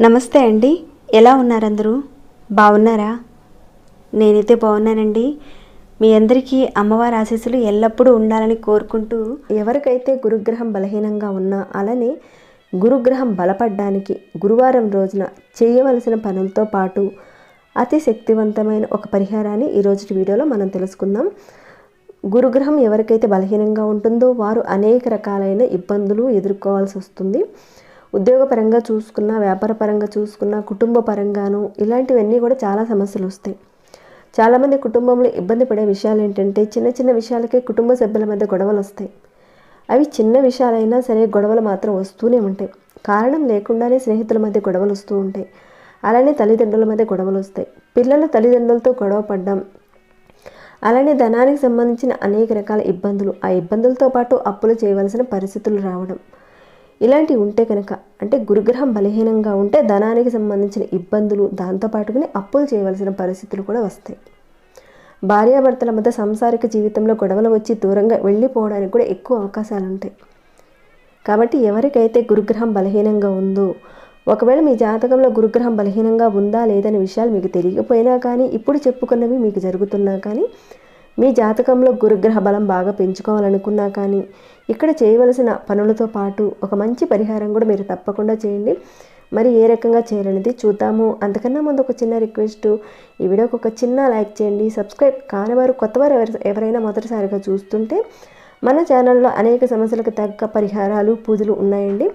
నమస్తే అండి. ఎలా ఉన్నారందరూ? బాగున్నారా? నేనైతే బాగున్నానండి. మీ అందరికీ అమ్మవారి ఆశీస్సులు ఎల్లప్పుడూ ఉండాలని కోరుకుంటూ ఎవరికైతే గురుగ్రహం బలహీనంగా ఉన్నా అలానే గురుగ్రహం బలపడ్డానికి గురువారం రోజున చేయవలసిన పనులతో పాటు అతి శక్తివంతమైన ఒక పరిహారాన్ని ఈరోజు వీడియోలో మనం తెలుసుకుందాం. గురుగ్రహం ఎవరికైతే బలహీనంగా ఉంటుందో వారు అనేక రకాలైన ఇబ్బందులు ఎదుర్కోవాల్సి వస్తుంది. ఉద్యోగపరంగా చూసుకున్నా వ్యాపారపరంగా చూసుకున్నా కుటుంబ పరంగాను ఇలాంటివన్నీ కూడా చాలా సమస్యలు వస్తాయి. చాలామంది కుటుంబంలో ఇబ్బంది పడే విషయాలు ఏంటంటే చిన్న చిన్న విషయాలకే కుటుంబ సభ్యుల మధ్య గొడవలు వస్తాయి. అవి చిన్న విషయాలైనా సరే గొడవలు మాత్రం వస్తూనే ఉంటాయి. కారణం లేకుండానే స్నేహితుల మధ్య గొడవలు వస్తూ ఉంటాయి. అలానే తల్లిదండ్రుల మధ్య గొడవలు వస్తాయి. పిల్లలు తల్లిదండ్రులతో గొడవ పడ్డం. అలానే ధనానికి సంబంధించిన అనేక రకాల ఇబ్బందులు. ఆ ఇబ్బందులతో పాటు అప్పులు చేయవలసిన పరిస్థితులు రావడం. ఇలాంటివి ఉంటే కనుక అంటే గురుగ్రహం బలహీనంగా ఉంటే ధనానికి సంబంధించిన ఇబ్బందులు దాంతోపాటుగానే అప్పులు చేయవలసిన పరిస్థితులు కూడా వస్తాయి. భార్యాభర్తల మధ్య సంసారిక జీవితంలో గొడవలు వచ్చి దూరంగా వెళ్ళిపోవడానికి కూడా ఎక్కువ అవకాశాలు ఉంటాయి కాబట్టి ఎవరికైతే గురుగ్రహం బలహీనంగా ఉందో ఒకవేళ మీ జాతకంలో గురుగ్రహం బలహీనంగా ఉందా లేదనే విషయాలు మీకు తెలియకపోయినా కానీ ఇప్పుడు చెప్పుకున్నవి మీకు జరుగుతున్నా కానీ మీ జాతకంలో గురుగ్రహ బలం బాగా పెంచుకోవాలనుకున్నా కానీ ఇక్కడ చేయవలసిన పనులతో పాటు ఒక మంచి పరిహారం కూడా మీరు తప్పకుండా చేయండి. మరి ఏ రకంగా చేయాలనేది చూద్దాము. అంతకన్నా ముందు ఒక చిన్న రిక్వెస్ట్. ఈ వీడియోకి ఒక చిన్న లైక్ చేయండి. సబ్స్క్రైబ్ కానివారు కొత్తవారు ఎవరు ఎవరైనా మొదటిసారిగా చూస్తుంటే మన ఛానల్లో అనేక సమస్యలకు తగ్గ పరిహారాలు పూజలు ఉన్నాయండి.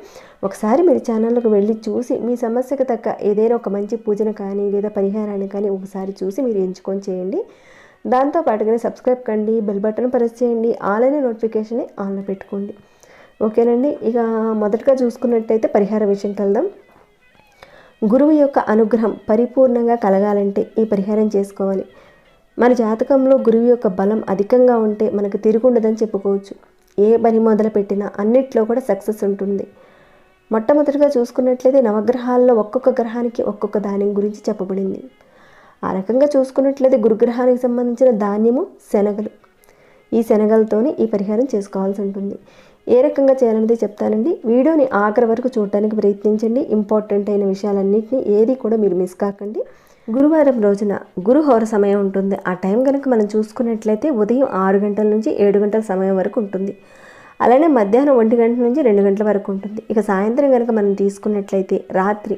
ఒకసారి మీరు ఛానల్లోకి వెళ్ళి చూసి మీ సమస్యకు తగ్గ ఏదైనా ఒక మంచి పూజను కానీ లేదా పరిహారాన్ని కానీ ఒకసారి చూసి మీరు ఎంచుకొని చేయండి. దాంతో పాటుగానే సబ్స్క్రైబ్ కండి బెల్ బటన్ ప్రెస్ చేయండి ఆల్ అనే నోటిఫికేషన్ ఆన్లో పెట్టుకోండి. ఓకేనండి ఇక మొదటగా చూసుకున్నట్టయితే పరిహార విషయం కలదాం గురువు యొక్క అనుగ్రహం పరిపూర్ణంగా కలగాలంటే ఈ పరిహారం చేసుకోవాలి? మన జాతకంలో గురువు యొక్క బలం అధికంగా ఉంటే మనకు తిరుగుండదని చెప్పుకోవచ్చు. ఏ పని మొదలు పెట్టినా అన్నిట్లో కూడా సక్సెస్ ఉంటుంది. మొట్టమొదటిగా చూసుకున్నట్లయితే నవగ్రహాల్లో ఒక్కొక్క గ్రహానికి ఒక్కొక్క దాని గురించి చెప్పబడింది. ఆ రకంగా చూసుకున్నట్లయితే గురుగ్రహానికి సంబంధించిన ధాన్యము శనగలు. ఈ శనగలతోని ఈ పరిహారం చేసుకోవాల్సి ఉంటుంది. ఏ రకంగా చేయాలనేది చెప్తానండి. వీడియోని ఆఖరి వరకు చూడటానికి ప్రయత్నించండి. ఇంపార్టెంట్ అయిన విషయాలన్నింటినీ ఏది కూడా మీరు మిస్ కాకండి. గురువారం రోజున గురుహోర సమయం ఉంటుంది. ఆ టైం కనుక మనం చూసుకున్నట్లయితే ఉదయం ఆరు గంటల నుంచి ఏడు గంటల సమయం వరకు ఉంటుంది. అలానే మధ్యాహ్నం ఒంటి గంటల నుంచి రెండు గంటల వరకు ఉంటుంది. ఇక సాయంత్రం కనుక మనం తీసుకున్నట్లయితే రాత్రి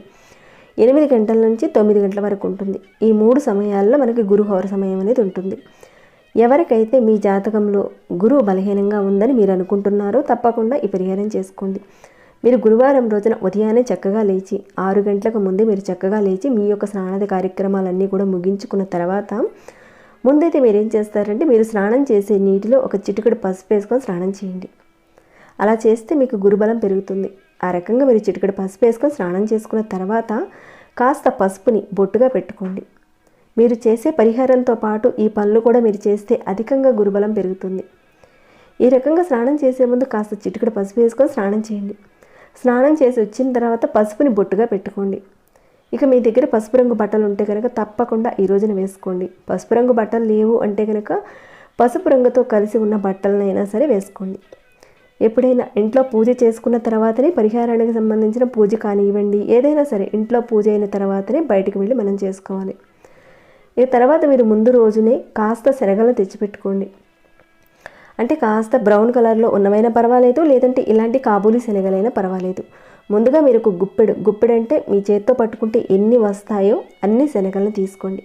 ఎనిమిది గంటల నుంచి తొమ్మిది గంటల వరకు ఉంటుంది. ఈ మూడు సమయాల్లో మనకి గురుహోర సమయం అనేది ఉంటుంది. ఎవరికైతే మీ జాతకంలో గురువు బలహీనంగా ఉందని మీరు అనుకుంటున్నారో తప్పకుండా ఈ పరిహారం చేసుకోండి. మీరు గురువారం రోజున ఉదయాన్నే చక్కగా లేచి ఆరు గంటలకు ముందే మీరు చక్కగా లేచి మీ యొక్క స్నానాది కార్యక్రమాలన్నీ కూడా ముగించుకున్న తర్వాత ముందైతే మీరు ఏం చేస్తారంటే మీరు స్నానం చేసే నీటిలో ఒక చిటికెడు పసుపు వేసుకొని స్నానం చేయండి. అలా చేస్తే మీకు గురుబలం పెరుగుతుంది. ఆ రకంగా మీరు చిటికెడు పసుపు వేసుకొని స్నానం చేసుకున్న తర్వాత కాస్త పసుపుని బొట్టుగా పెట్టుకోండి. మీరు చేసే పరిహారంతో పాటు ఈ పనులు కూడా మీరు చేస్తే అధికంగా గురుబలం పెరుగుతుంది. ఈ రకంగా స్నానం చేసే ముందు కాస్త చిటికెడు పసుపు వేసుకొని స్నానం చేయండి. స్నానం చేసి వచ్చిన తర్వాత పసుపుని బొట్టుగా పెట్టుకోండి. ఇక మీ దగ్గర పసుపు రంగు బట్టలు ఉంటే కనుక తప్పకుండా ఈ రోజున వేసుకోండి. పసుపు రంగు బట్టలు లేవు అంటే కనుక పసుపు రంగుతో కలిసి ఉన్న బట్టలనైనా సరే వేసుకోండి. ఎప్పుడైనా ఇంట్లో పూజ చేసుకున్న తర్వాతనే పరిహారానికి సంబంధించిన పూజ కానివ్వండి. ఏదైనా సరే ఇంట్లో పూజ అయిన తర్వాతనే బయటికి వెళ్ళి మనం చేసుకోవాలి. ఇక తర్వాత మీరు ముందు రోజునే కాస్త శనగలను తెచ్చిపెట్టుకోండి. అంటే కాస్త బ్రౌన్ కలర్లో ఉన్నవైనా పర్వాలేదు లేదంటే ఇలాంటి కాబూలి శనగలైనా పర్వాలేదు. ముందుగా మీరు ఒక గుప్పెడు గుప్పెడు అంటే మీ చేత్తో పట్టుకుంటే ఎన్ని వస్తాయో అన్ని శనగలను తీసుకోండి.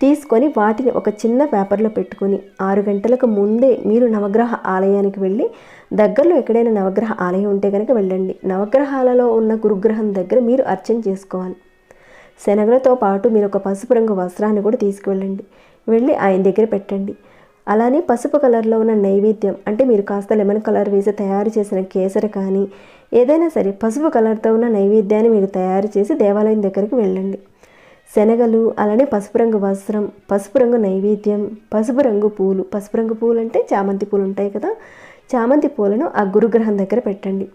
తీసుకొని వాటిని ఒక చిన్న పేపర్లో పెట్టుకొని ఆరు గంటలకు ముందే మీరు నవగ్రహ ఆలయానికి వెళ్ళి దగ్గరలో ఎక్కడైనా నవగ్రహ ఆలయం ఉంటే కనుక వెళ్ళండి. నవగ్రహాలలో ఉన్న గురుగ్రహం దగ్గర మీరు అర్చన చేసుకోవాలి. శనగలతో పాటు మీరు ఒక పసుపు రంగు వస్త్రాన్ని కూడా తీసుకువెళ్ళండి. వెళ్ళి ఆయన దగ్గర పెట్టండి. అలానే పసుపు కలర్లో ఉన్న నైవేద్యం అంటే మీరు కాస్త లెమన్ కలర్ వేసి తయారు చేసిన కేసరి కానీ ఏదైనా సరే పసుపు కలర్తో ఉన్న నైవేద్యాన్ని మీరు తయారు చేసి దేవాలయం దగ్గరికి వెళ్ళండి. శనగలు అలానే పసుపు రంగు వస్త్రం పసుపు రంగు నైవేద్యం పసుపు రంగు పూలు. పసుపు రంగు పూలు అంటే చామంతి పూలు ఉంటాయి కదా చామంతి పూలను ఆ గురుగ్రహం దగ్గర పెట్టండి.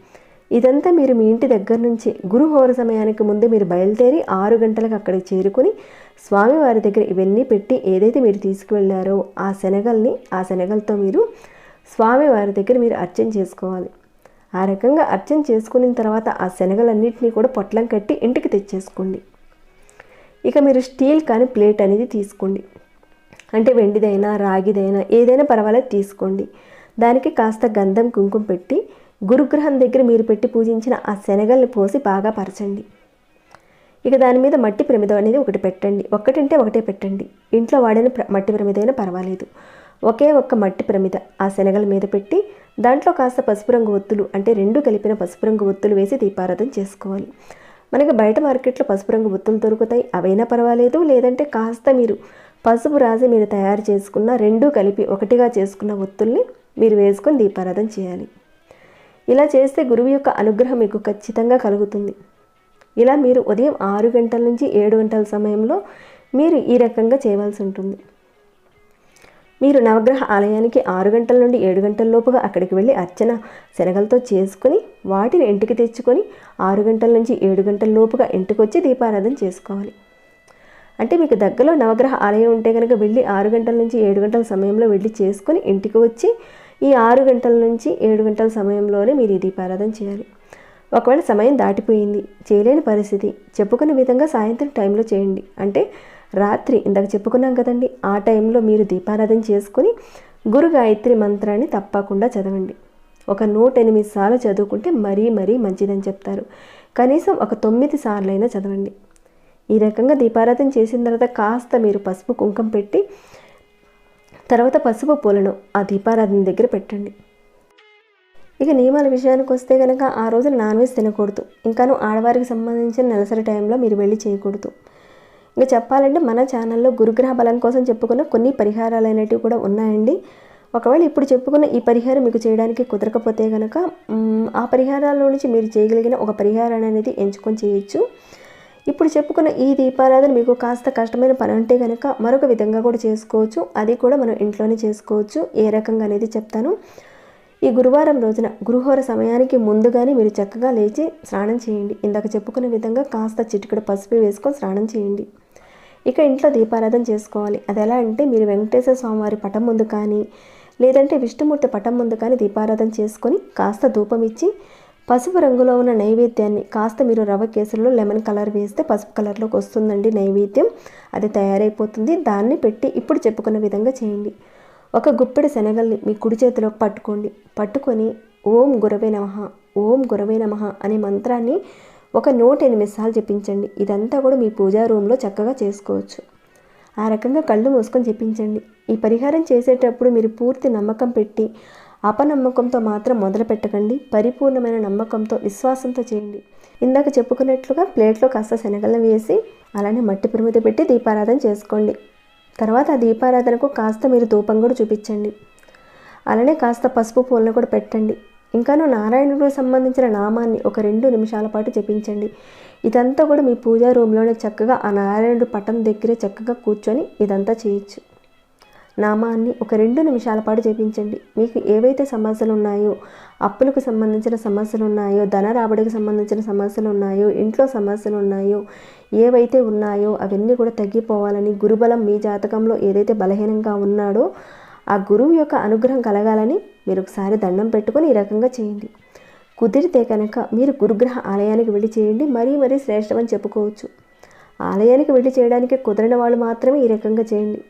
ఇదంతా మీరు మీ ఇంటి దగ్గర నుంచి గురుహోర సమయానికి ముందే మీరు బయలుదేరి ఆరు గంటలకు అక్కడికి చేరుకుని స్వామివారి దగ్గర ఇవన్నీ పెట్టి ఏదైతే మీరు తీసుకువెళ్ళారో ఆ శనగల్ని ఆ శనగలతో మీరు స్వామివారి దగ్గర మీరు అర్చన చేసుకోవాలి. ఆ రకంగా అర్చన చేసుకున్న తర్వాత ఆ శనగలన్నింటినీ కూడా పొట్లం కట్టి ఇంటికి తెచ్చేసుకోండి. ఇక మీరు స్టీల్ కానీ ప్లేట్ అనేది తీసుకోండి. అంటే వెండిదైనా రాగిదైనా ఏదైనా పర్వాలేదు తీసుకోండి. దానికి కాస్త గంధం కుంకుమ పెట్టి గురుగ్రహం దగ్గర మీరు పెట్టి పూజించిన ఆ శనగల్ని పోసి బాగా పరచండి. ఇక దాని మీద మట్టి ప్రమిదం అనేది ఒకటి పెట్టండి. ఒక్కటంటే ఒకటే పెట్టండి. ఇంట్లో వాడిన ప్ర- మట్టి ప్రమిద అయినా పర్వాలేదు. ఒకే ఒక్క మట్టి ప్రమిద ఆ శనగల మీద పెట్టి దాంట్లో కాస్త పసుపు రంగు ఒత్తులు అంటే రెండు కలిపిన పసుపు రంగు ఒత్తులు వేసి దీపారాధన చేసుకోవాలి. మనకి బయట మార్కెట్లో పసుపు రంగు ఒత్తులు దొరుకుతాయి. అవైనా పర్వాలేదు. లేదంటే కాస్త మీరు పసుపు రాసి మీరు తయారు చేసుకున్న రెండు కలిపి ఒకటిగా చేసుకున్న ఒత్తుల్ని మీరు వేసుకొని దీపారాధన చేయాలి. ఇలా చేస్తే గురువు యొక్క అనుగ్రహం మీకు ఖచ్చితంగా కలుగుతుంది. ఇలా మీరు ఉదయం ఆరు గంటల నుంచి ఏడు గంటల సమయంలో మీరు ఈ రకంగా చేయవలసి ఉంటుంది. మీరు నవగ్రహ ఆలయానికి ఆరు గంటల నుండి ఏడు గంటల లోపుగా అక్కడికి వెళ్ళి అర్చన శనగలతో చేసుకుని వాటిని ఇంటికి తెచ్చుకొని ఆరు గంటల నుంచి ఏడు గంటల లోపుగా ఇంటికి వచ్చి దీపారాధన చేసుకోవాలి. అంటే మీకు దగ్గరలో నవగ్రహ ఆలయం ఉంటే కనుక వెళ్ళి ఆరు గంటల నుంచి ఏడు గంటల సమయంలో వెళ్ళి చేసుకొని ఇంటికి వచ్చి ఈ ఆరు గంటల నుంచి ఏడు గంటల సమయంలోనే మీరు ఈ దీపారాధన చేయాలి. ఒకవేళ సమయం దాటిపోయింది చేయలేని పరిస్థితి చెప్పుకున్న విధంగా సాయంత్రం టైంలో చేయండి. అంటే రాత్రి ఇందాక చెప్పుకున్నాం కదండి ఆ టైంలో మీరు దీపారాధన చేసుకుని గురు గాయత్రి మంత్రాన్ని తప్పకుండా చదవండి. ఒక నూట ఎనిమిది సార్లు చదువుకుంటే మరీ మరీ మంచిదని చెప్తారు. కనీసం ఒక తొమ్మిది సార్లైనా చదవండి. ఈ రకంగా దీపారాధన చేసిన తర్వాత కాస్త మీరు పసుపు కుంకం పెట్టి తర్వాత పసుపు పూలను ఆ దీపారాధన దగ్గర పెట్టండి. ఇక నియమాల విషయానికి వస్తే కనుక ఆ రోజు నాన్ వెజ్ తినకూడదు. ఇంకాను ఆడవారికి సంబంధించిన నెలసరి టైంలో మీరు వెళ్ళి చేయకూడదు. ఇంకా చెప్పాలంటే మన ఛానల్లో గురుగ్రహ బలం కోసం చెప్పుకున్న కొన్ని పరిహారాలు అనేటివి కూడా ఉన్నాయండి. ఒకవేళ ఇప్పుడు చెప్పుకున్న ఈ పరిహారం మీకు చేయడానికి కుదరకపోతే కనుక ఆ పరిహారాల్లో నుంచి మీరు చేయగలిగిన ఒక పరిహారాన్ని అనేది ఎంచుకొని చేయొచ్చు. ఇప్పుడు చెప్పుకున్న ఈ దీపారాధన మీకు కాస్త కష్టమైన పని అంటే కనుక మరొక విధంగా కూడా చేసుకోవచ్చు. అది కూడా మనం ఇంట్లోనే చేసుకోవచ్చు. ఏ రకంగా అనేది చెప్తాను. ఈ గురువారం రోజున గురుహోర సమయానికి ముందుగానే మీరు చక్కగా లేచి స్నానం చేయండి. ఇందాక చెప్పుకునే విధంగా కాస్త చిటికెడు పసుపు వేసుకొని స్నానం చేయండి. ఇక ఇంట్లో దీపారాధన చేసుకోవాలి. అది ఎలా అంటే మీరు వెంకటేశ్వర స్వామివారి పటం ముందు కానీ లేదంటే విష్ణుమూర్తి పటం ముందు కానీ దీపారాధన చేసుకొని కాస్త ధూపం ఇచ్చి పసుపు రంగులో ఉన్న నైవేద్యాన్ని కాస్త మీరు రవ్వ కేసులో లెమన్ కలర్ వేస్తే పసుపు కలర్లోకి వస్తుందండి నైవేద్యం. అది తయారైపోతుంది. దాన్ని పెట్టి ఇప్పుడు చెప్పుకున్న విధంగా చేయండి. ఒక గుప్పెడు శనగల్ని మీ కుడి చేతిలో పట్టుకోండి. పట్టుకొని ఓం గురవే నమ ఓం గురవే నమః అనే మంత్రాన్ని ఒక నూట ఎనిమిది సార్లు చెప్పించండి ఇదంతా కూడా మీ పూజా రూమ్లో చక్కగా చేసుకోవచ్చు. ఆ రకంగా కళ్ళు మూసుకొని చెప్పించండి ఈ పరిహారం చేసేటప్పుడు మీరు పూర్తి నమ్మకం పెట్టి అపనమ్మకంతో మాత్రం మొదలు పెట్టకండి. పరిపూర్ణమైన నమ్మకంతో విశ్వాసంతో చేయండి. ఇందాక చెప్పుకున్నట్లుగా ప్లేట్లో కాస్త శనగలను వేసి అలానే మట్టి పురుమిది పెట్టి దీపారాధన చేసుకోండి. తర్వాత ఆ దీపారాధనకు కాస్త మీరు ధూపం కూడా చూపించండి. అలానే కాస్త పసుపు పూలను కూడా పెట్టండి. ఇంకాను నారాయణుడికి సంబంధించిన నామాన్ని ఒక రెండు నిమిషాల పాటు జపించండి. ఇదంతా కూడా మీ పూజా రూమ్లోనే చక్కగా ఆ నారాయణుడు పటం దగ్గరే చక్కగా కూర్చొని ఇదంతా చేయొచ్చు. నామాన్ని ఒక రెండు నిమిషాల పాటు జపించండి. మీకు ఏవైతే సమస్యలు ఉన్నాయో అప్పులకు సంబంధించిన సమస్యలు ఉన్నాయో ధన రాబడికి సంబంధించిన సమస్యలు ఉన్నాయో ఇంట్లో సమస్యలు ఉన్నాయో ఏవైతే ఉన్నాయో అవన్నీ కూడా తగ్గిపోవాలని గురుబలం మీ జాతకంలో ఏదైతే బలహీనంగా ఉన్నాడో ఆ గురువు యొక్క అనుగ్రహం కలగాలని మీరు ఒకసారి దండం పెట్టుకొని ఈ రకంగా చేయండి. కుదిరితే కనుక మీరు గురుగ్రహ ఆలయానికి వెళ్ళి చేయండి. మరీ మరీ శ్రేష్టమని చెప్పుకోవచ్చు. ఆలయానికి వెళ్ళి చేయడానికి కుదరని వాళ్ళు మాత్రమే ఈ రకంగా చేయండి.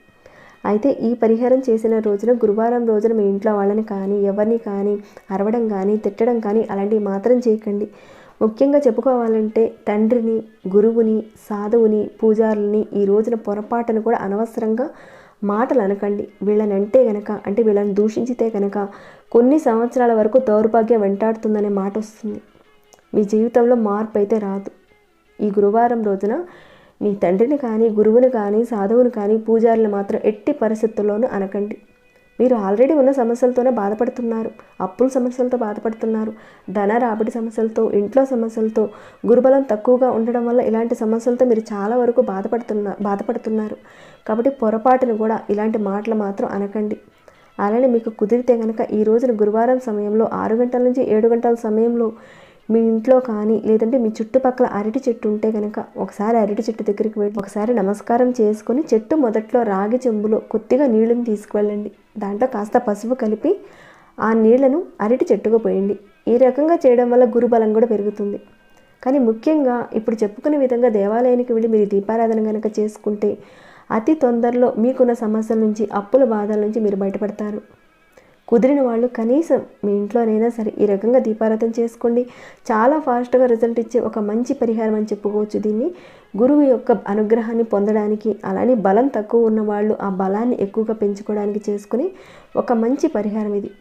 అయితే ఈ పరిహారం చేసిన రోజున గురువారం రోజున మీ ఇంట్లో వాళ్ళని కానీ ఎవరిని కానీ అరవడం కానీ తిట్టడం కానీ అలాంటివి మాత్రం చేయకండి. ముఖ్యంగా చెప్పుకోవాలంటే తండ్రిని గురువుని సాధువుని పూజారుల్ని ఈ రోజున పొరపాటును కూడా అనవసరంగా మాటలు అనకండి. వీళ్ళని అంటే గనక అంటే వీళ్ళని దూషించితే గనక కొన్ని సంవత్సరాల వరకు దౌర్భాగ్యం వెంటాడుతుందనే మాట వస్తుంది మీ జీవితంలో మార్పు అయితే రాదు. ఈ గురువారం రోజున మీ తండ్రిని కానీ గురువుని కానీ సాధువుని కానీ పూజారులు మాత్రం ఎట్టి పరిస్థితుల్లోనూ అనకండి. మీరు ఆల్రెడీ ఉన్న సమస్యలతోనే బాధపడుతున్నారు. అప్పుల సమస్యలతో బాధపడుతున్నారు. ధన రాబడి సమస్యలతో ఇంట్లో సమస్యలతో గురుబలం తక్కువగా ఉండడం వల్ల ఇలాంటి సమస్యలతో మీరు చాలా వరకు బాధపడుతున్న బాధపడుతున్నారు. కాబట్టి పొరపాటును కూడా ఇలాంటి మాటలు మాత్రం అనకండి. అలానే మీకు కుదిరితే కనుక ఈ రోజున గురువారం సమయంలో ఆరు గంటల నుంచి ఏడు గంటల సమయంలో మీ ఇంట్లో కానీ లేదంటే మీ చుట్టుపక్కల అరటి చెట్టు ఉంటే కనుక ఒకసారి అరటి చెట్టు దగ్గరికి వెళ్ళి ఒకసారి నమస్కారం చేసుకొని చెట్టు మొదట్లో రాగి చెంబులో కొద్దిగా నీళ్ళని తీసుకువెళ్ళండి. దాంట్లో కాస్త పసుపు కలిపి ఆ నీళ్ళను అరటి చెట్టుకు పోయండి. ఈ రకంగా చేయడం వల్ల గురుబలం కూడా పెరుగుతుంది. కానీ ముఖ్యంగా ఇప్పుడు చెప్పుకునే విధంగా దేవాలయానికి వెళ్ళి మీరు దీపారాధన కనుక చేసుకుంటే అతి తొందరలో మీకున్న సమస్యల నుంచి అప్పుల బాధల నుంచి మీరు బయటపడతారు. కుదిరిన వాళ్ళు కనీసం మీ ఇంట్లోనైనా సరే ఈ రకంగా దీపారాధన చేసుకోండి. చాలా ఫాస్ట్గా రిజల్ట్ ఇచ్చే ఒక మంచి పరిహారం అని చెప్పుకోవచ్చు. దీన్ని గురువు యొక్క అనుగ్రహాన్ని పొందడానికి అలానే బలం తక్కువ ఉన్న వాళ్ళు ఆ బలాన్ని ఎక్కువగా పెంచుకోవడానికి చేసుకుని ఒక మంచి పరిహారం ఇది.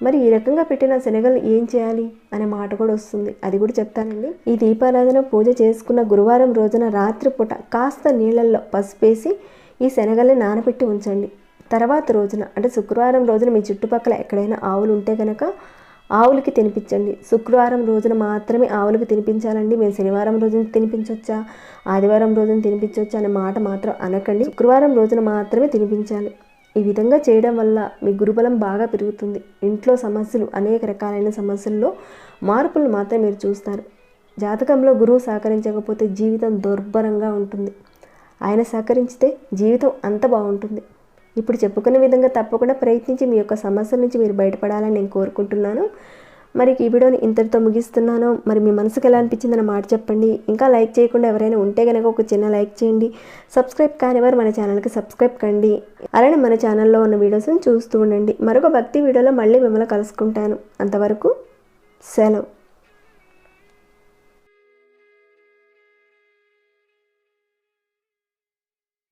మరి ఈ రకంగా పెట్టిన శనగలు ఏం చేయాలి అనే మాట కూడా వస్తుంది. అది కూడా చెప్తానండి. ఈ దీపారాధన పూజ చేసుకున్న గురువారం రోజున రాత్రిపూట కాస్త నీళ్ళల్లో పసుపేసి ఈ శనగల్ని నానబెట్టి ఉంచండి. తర్వాత రోజున అంటే శుక్రవారం రోజున మీ చుట్టుపక్కల ఎక్కడైనా ఆవులు ఉంటే కనుక ఆవులకి తినిపించండి. శుక్రవారం రోజున మాత్రమే ఆవులకి తినిపించాలండి. మేము శనివారం రోజున తినిపించవచ్చా ఆదివారం రోజున తినిపించవచ్చా అనే మాట మాత్రం అనకండి. శుక్రవారం రోజున మాత్రమే తినిపించాలి. ఈ విధంగా చేయడం వల్ల మీ గురుబలం బాగా పెరుగుతుంది. ఇంట్లో సమస్యలు అనేక రకాలైన సమస్యల్లో మార్పులు మాత్రం మీరు చూస్తారు. జాతకంలో గురువు సహకరించకపోతే జీవితం దుర్భరంగా ఉంటుంది. ఆయన సహకరించితే జీవితం అంత బాగుంటుంది. ఇప్పుడు చెప్పుకునే విధంగా తప్పకుండా ప్రయత్నించి మీ యొక్క సమస్యల నుంచి మీరు బయటపడాలని నేను కోరుకుంటున్నాను. మరి ఈ వీడియోని ఇంతటితో ముగిస్తున్నాను. మరి మీ మనసుకు ఎలా అనిపించిందని మాట చెప్పండి. ఇంకా లైక్ చేయకుండా ఎవరైనా ఉంటే కనుక ఒక చిన్న లైక్ చేయండి. సబ్స్క్రైబ్ కానివారు మన ఛానల్కి సబ్స్క్రైబ్ కండి. అలానే మన ఛానల్లో ఉన్న వీడియోస్ని చూస్తూ ఉండండి. మరొక భక్తి వీడియోలో మళ్ళీ మిమ్మల్ని కలుసుకుంటాను. అంతవరకు సెలవు.